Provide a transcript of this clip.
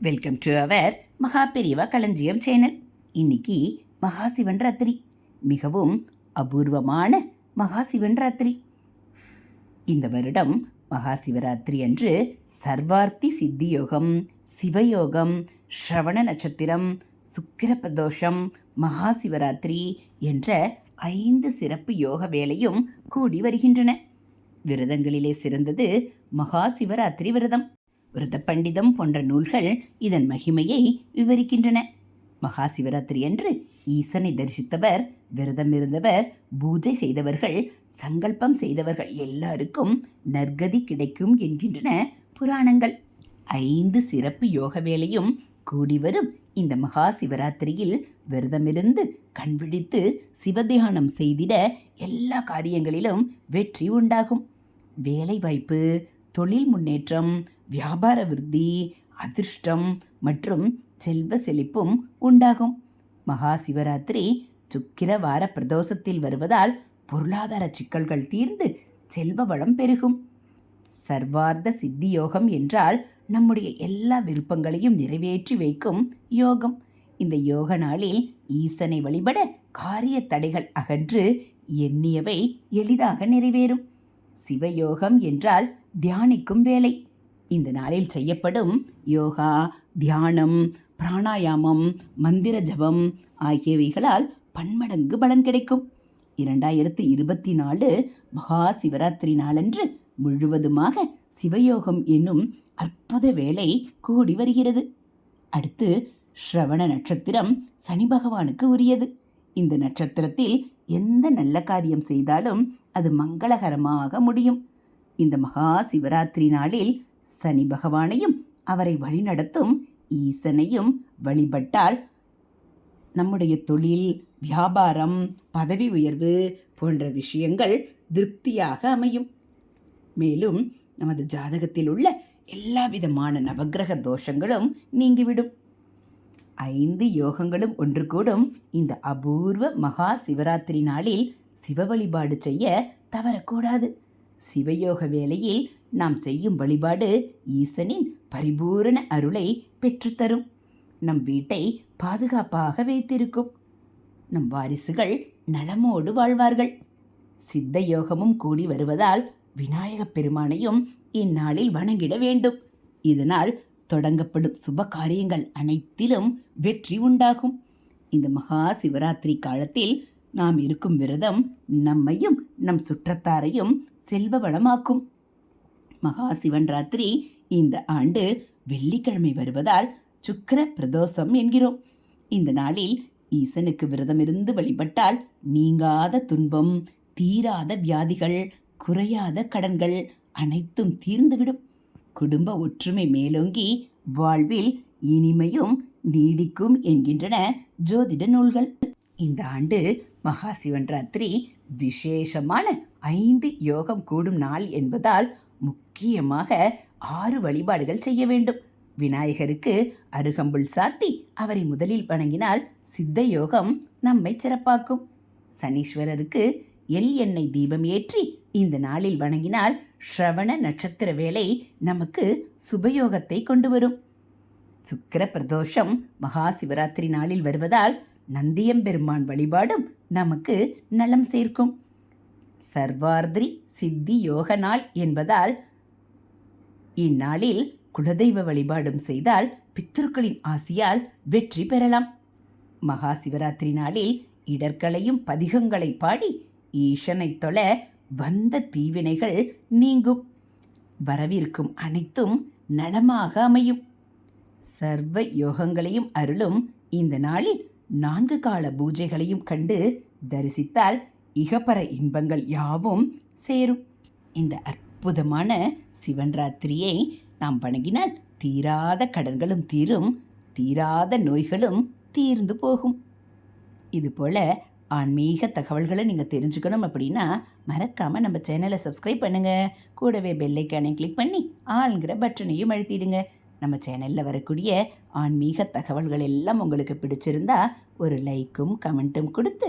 Welcome to our மகா பெரியவா களஞ்சியம் சேனல் இன்னைக்கு மகாசிவன் ராத்திரி மிகவும் அபூர்வமான மகாசிவன் ராத்திரி இந்த வருடம் மகாசிவராத்திரி அன்று சர்வார்த்தி சித்தி யோகம் சிவயோகம் ஸ்ரவண நட்சத்திரம் சுக்கிர பிரதோஷம் மகாசிவராத்திரி என்ற ஐந்து சிறப்பு யோக வேலையும் கூடி வருகின்றன. விரதங்களிலே சிறந்தது மகாசிவராத்திரி விரதம். விரத பண்டிதம் போன்ற நூல்கள் இதன் மகிமையை விவரிக்கின்றன. மகா சிவராத்திரி அன்று ஈசனை தரிசித்தவர் விரதம் இருந்தவர் பூஜை செய்தவர்கள் சங்கல்பம் செய்தவர்கள் எல்லாருக்கும் நற்கதி கிடைக்கும் என்கின்றன புராணங்கள். ஐந்து சிறப்பு யோக வேலையும் கூடி வரும் இந்த மகா சிவராத்திரியில் விரதமிருந்து கண்விழித்து சிவத்தியானம் செய்திட எல்லா காரியங்களிலும் வெற்றி உண்டாகும். வேலைவாய்ப்பு தொழில் முன்னேற்றம் வியாபார விருத்தி அதிர்ஷ்டம் மற்றும் செல்வ செழிப்பும் உண்டாகும். மகா சிவராத்திரி சுக்கிரவார பிரதோஷத்தில் வருவதால் பொருளாதார சிக்கல்கள் தீர்ந்து செல்வ வளம் பெருகும். சர்வார்த்த சித்தி யோகம் என்றால் நம்முடைய எல்லா விருப்பங்களையும் நிறைவேற்றி வைக்கும் யோகம். இந்த யோக நாளில் ஈசனை வழிபட காரிய தடைகள் அகன்று எண்ணியவை எளிதாக நிறைவேறும். சிவயோகம் என்றால் தியானிக்கும் வேலை. இந்த நாளில் செய்யப்படும் யோகா தியானம் பிராணாயாமம் மந்திர ஜபம் ஆகியவைகளால் பன்மடங்கு பலன் கிடைக்கும். இரண்டாயிரத்து இருபத்தி நாலு மகா சிவராத்திரி நாளன்று முழுவதுமாக சிவயோகம் என்னும் அற்புத வேலை கூடி வருகிறது. அடுத்து ஸ்ரவண நட்சத்திரம் சனி பகவானுக்கு உரியது. இந்த நட்சத்திரத்தில் எந்த நல்ல காரியம் செய்தாலும் அது மங்களகரமாக முடியும். இந்த மகா சிவராத்திரி நாளில் சனி பகவானையும் அவரை வழிநடத்தும் ஈசனையும் வழிபட்டால் நம்முடைய தொழில் வியாபாரம் பதவி உயர்வு போன்ற விஷயங்கள் திருப்தியாக அமையும். மேலும் நமது ஜாதகத்தில் உள்ள எல்லா விதமான நவக்கிரக தோஷங்களும் நீங்கிவிடும். ஐந்து யோகங்களும் ஒன்று கூடும் இந்த அபூர்வ மகா சிவராத்திரி நாளில் சிவ வழிபாடு செய்ய தவறக்கூடாது. சிவயோக வேளையில் நாம் செய்யும் வழிபாடு ஈசனின் பரிபூரண அருளை பெற்றுத்தரும். நம் வீட்டை பாதுகாப்பாக வைத்திருக்கும். நம் வாரிசுகள் நலமோடு வாழ்வார்கள். சித்த யோகமும் கூடி வருவதால் விநாயகப் பெருமானையும் இந்நாளில் வணங்கிட வேண்டும். இதனால் தொடங்கப்படும் சுப காரியங்கள் அனைத்திலும் வெற்றி உண்டாகும். இந்த மகா சிவராத்திரி காலத்தில் நாம் இருக்கும் விரதம் நம்மையும் நம் சுற்றத்தாரையும் செல்வ வளமாக்கும். மகா சிவன் ராத்திரி இந்த ஆண்டு வெள்ளிக்கிழமை வருவதால் சுக்கிர பிரதோஷம் என்கிறோம். இந்த நாளில் ஈசனுக்கு விரதமிருந்து வழிபட்டால் நீங்காத துன்பம் தீராத வியாதிகள் குறையாத கடன்கள் அனைத்தும் தீர்ந்துவிடும். குடும்ப ஒற்றுமை மேலோங்கி வாழ்வில் இனிமையும் நீடிக்கும் என்கின்றன ஜோதிட நூல்கள். இந்த ஆண்டு மகாசிவன் ராத்திரி விசேஷமான ஐந்து யோகம் கூடும் நாள் என்பதால் முக்கியமாக ஆறு வழிபாடுகள் செய்ய வேண்டும். விநாயகருக்கு அருகம்புல் சாத்தி அவரை முதலில் வணங்கினால் சித்த யோகம் நம்மை சிறப்பாக்கும். சனீஸ்வரருக்கு எல் எண்ணெய் தீபம் ஏற்றி இந்த நாளில் வணங்கினால் ஸ்ரவண நட்சத்திர வேலை நமக்கு சுபயோகத்தை கொண்டு வரும். சுக்கிர பிரதோஷம் மகா சிவராத்திரி நாளில் வருவதால் நந்தியம்பெருமான் வழிபாடும் நமக்கு நலம் சேர்க்கும். சர்வார்திரி சித்தி யோக நாள் என்பதால் இந்நாளில் குலதெய்வ வழிபாடும் செய்தால் பித்தர்களின் ஆசியால் வெற்றி பெறலாம். மகா சிவராத்திரி நாளில் இடர்களையும் பதிகங்களை பாடி ஈசனை தொழ வந்த தீவினைகள் நீங்கும். வரவிருக்கும் அனைத்தும் நலமாக அமையும். சர்வ யோகங்களையும் அருளும் இந்த நாளில் நான்கு கால பூஜைகளையும் கண்டு தரிசித்தால் இகப்பர இன்பங்கள் யாவும் சேரும். இந்த அற்புதமான சிவன் ராத்திரியை நாம் வணங்கினால் தீராத கடன்களும் தீரும் தீராத நோய்களும் தீர்ந்து போகும். இதுபோல் ஆன்மீக தகவல்களை நீங்கள் தெரிஞ்சுக்கணும் அப்படின்னா மறக்காமல் நம்ம சேனலை சப்ஸ்கிரைப் பண்ணுங்கள் கூடவே பெல்லைக்கானை கிளிக் பண்ணி ஆளுங்கிற பட்டனையும் அழுத்திடுங்க. நம்ம சேனலில் வரக்கூடிய ஆன்மீக தகவல்கள் எல்லாம் உங்களுக்கு பிடிச்சிருந்தா ஒரு லைக்கும் கமெண்ட்டும் கொடுத்து